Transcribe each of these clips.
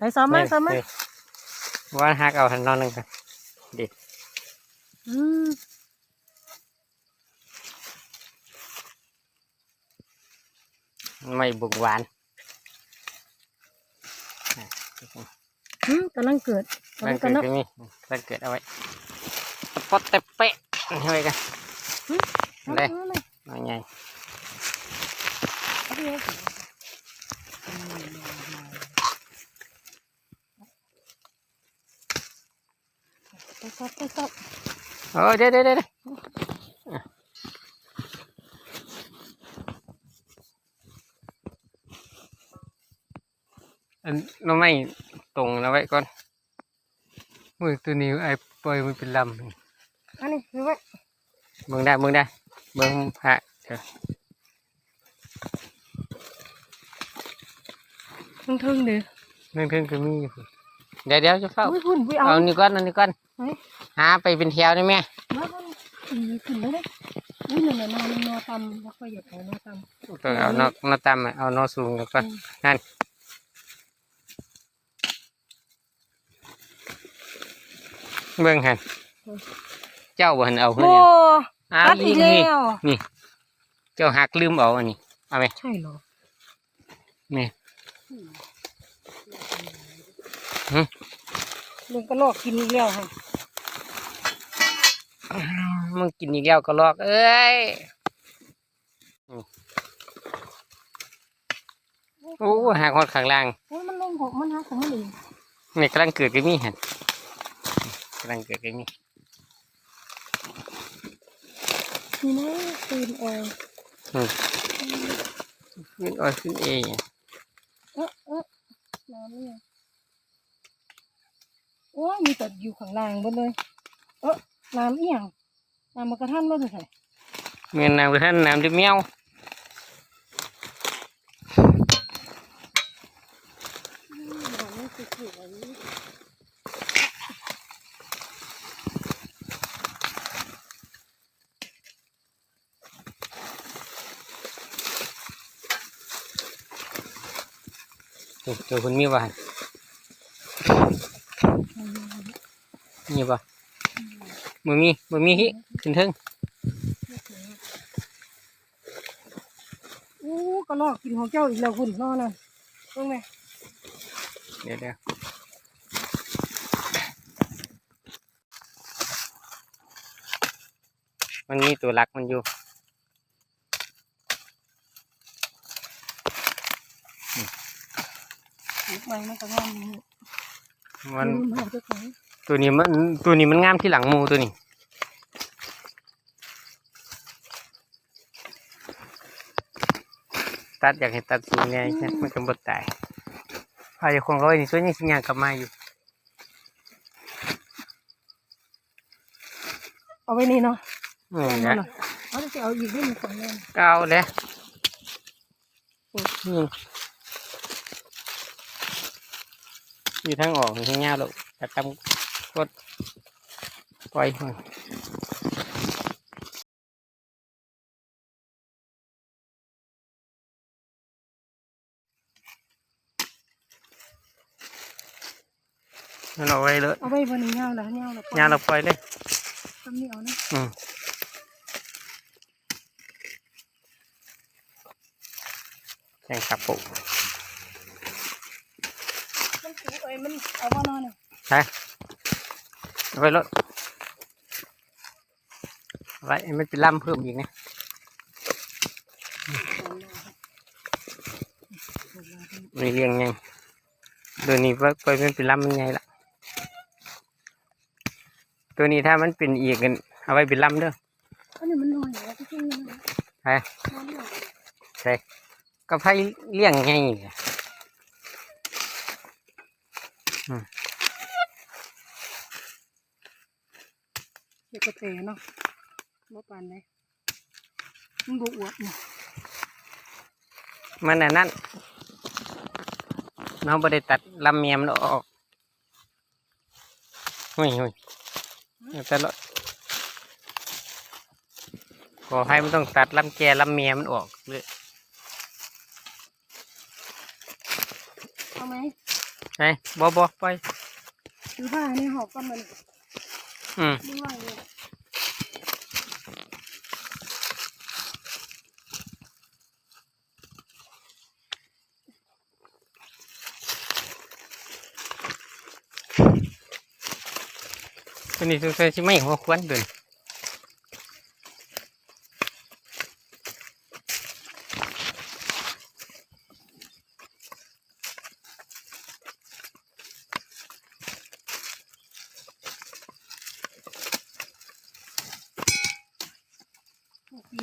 ไหนซ้อมมาซ้อมมาเฮ้ยว่าหักเอาทันนอนหนึงกันอืมไม่บุกหวานอืมกำลังเกิดกำตั้ลังงกัเกินดเนาะก็มีตั้งเกิดเอาไว้ตะปดตะเปะเอาไว้กันเอาได้เอาเลยเอา ไงเอาไปเลยไปซับไปซับโอ้ยเดี๋ยวเดี๋ยวเดี๋ยวเดี๋ยวอะอันน้องไม่ตรงแล้วไว้ก่อนมือตัวนี้ไอ้ปล่อยมันเป็นลำอันนี้ดูไว้เบิ่งได้เบิ่งได้เบิ่งพระเดี๋ยวทึ่งทึ่งๆเด้อเรื่องเรื่องคือมีอยู่พุ่นเดี๋ยวเดี๋ยวจะเฝ้าอุ้ยพุ่นอุ้ยเอาเอานี่ก่อนเอานี่ก่อนเฮ้ย หาไปเป็นแถวได้ไหมมาพุ่นอืมขึ้นแล้วเด้ออุ้ยหนึ่งนอนนอนตำแล้วก็หยัดเอานอนตำต้องเอานอกนอกต่ำอะเอานอกสูงแล้วก่อนอืมนั่นเบิ่งหันเจ้าบ่หันเอาเพื่อนโอ้เนี่ยอ้าวตัดอีนี่กนี่แล้วนี่ เจ้าหักลืมเอาอันนี้เอาไหมใช่เหรอนี่เรื่องกระลอกกินอีกแล้วค่ะ มึงกินอีกแล้วก็ลอก เอ้ยอืมโอ้หักหอดข้างล่างโอ้ยมันลงของมันหาของมันเองนี่กำลังเกิดก็มีหันกำลังเกิดก็มีนี่นะตื่นเออขึ้นอ้อยขึ้นเองเอ๊ะเอ๊ะน้ำเนี่ยโอ้ยมีแต่อยู่ข้างล่างหมดเลยเอ๊ะ น้ำเอียงน้ำมากระทันบ่ใส่เงินน้ำกระท่านน้ำด้วยแมวตัวตัวคุณมีบ่หันมีบ่มือ มีมือมีฮิขึ้นเทึงโอ้กระลอกกินของเจ้าอีกแล้วคุณนอนน่ะตรงไหนเดี๋ยวเดี๋ยวมันมีตัวรักมันอยู่ลูกไม้มันก็งามอยู่ มันลืมเอาเจ้าของตัวนี้มันตัวนี้มันงามที่หลังหมูตัวนี้ตัดอยากให้ตัดสูงไงเนี่ยมันก็บดตายพายคงร้อยนี่ส่วนยังสิยางกลับมาอยู่ เอาไว้นี่เนาะอืมเอานะหน่อยเอาจะเอาอีกได้มีของแน่นเก้าเลยอืม อยู่ทางออกอยู่ทางเงาลูกแต่ตำกดปล่อยมันนั่นเอาไว้เลยเอาไว้บนนี้เงาแล้วเงาแล้วงานเราปล่อยเลยทำนี่เอานะอืมแข่งขับปุ๊มันสูเอ้ยมันเอามานอนน่ะฮะเอาไปรถเอาไว้ให้มันเป็นล่ำเพิ่มอีกนะมีเรียงไงตัวนี้ว่าไปมันเป็นล่ำมันไงล่ะ ตัวนี้ถ้ามันเป็นอีกกันเอาไว้เป็นล่ำเด้ออันนี้มันนอนอยู่แล้วที่ขึ้นมาฮะนอนอยู่ใช่ก็ไพ่เลี้ยงไง เนี่ยเด็กกระเตเนาะบ่ปานไหนมันบ่อวดเนาะมันอันนั้นน้องบ่ได้ตัดลำเมียมนออกหุยหุยเอาแต่ละขอให้มันต้องตัดลำแกลำเมียมันออกเลย เอา ไหมใช่บ่บ่ไปคือผ้านี่หอบกันมันอืมไม่ไหวเลยตัวนี้สงสัยสิไม่หัวควนเดิน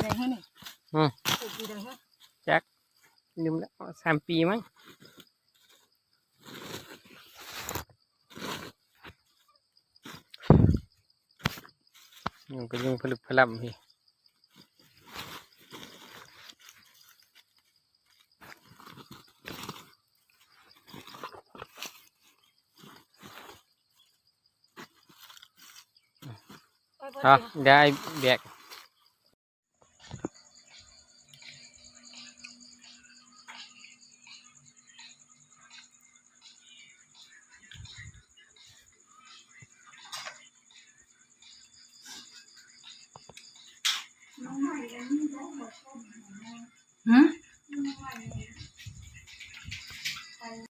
ปลูกปีใดให้นี่อืมปลูกปีใดให้ลืมแล้วสามปีมั้งยังก็ยังผลึกพลัมพี่อะได้แบก Để em nói.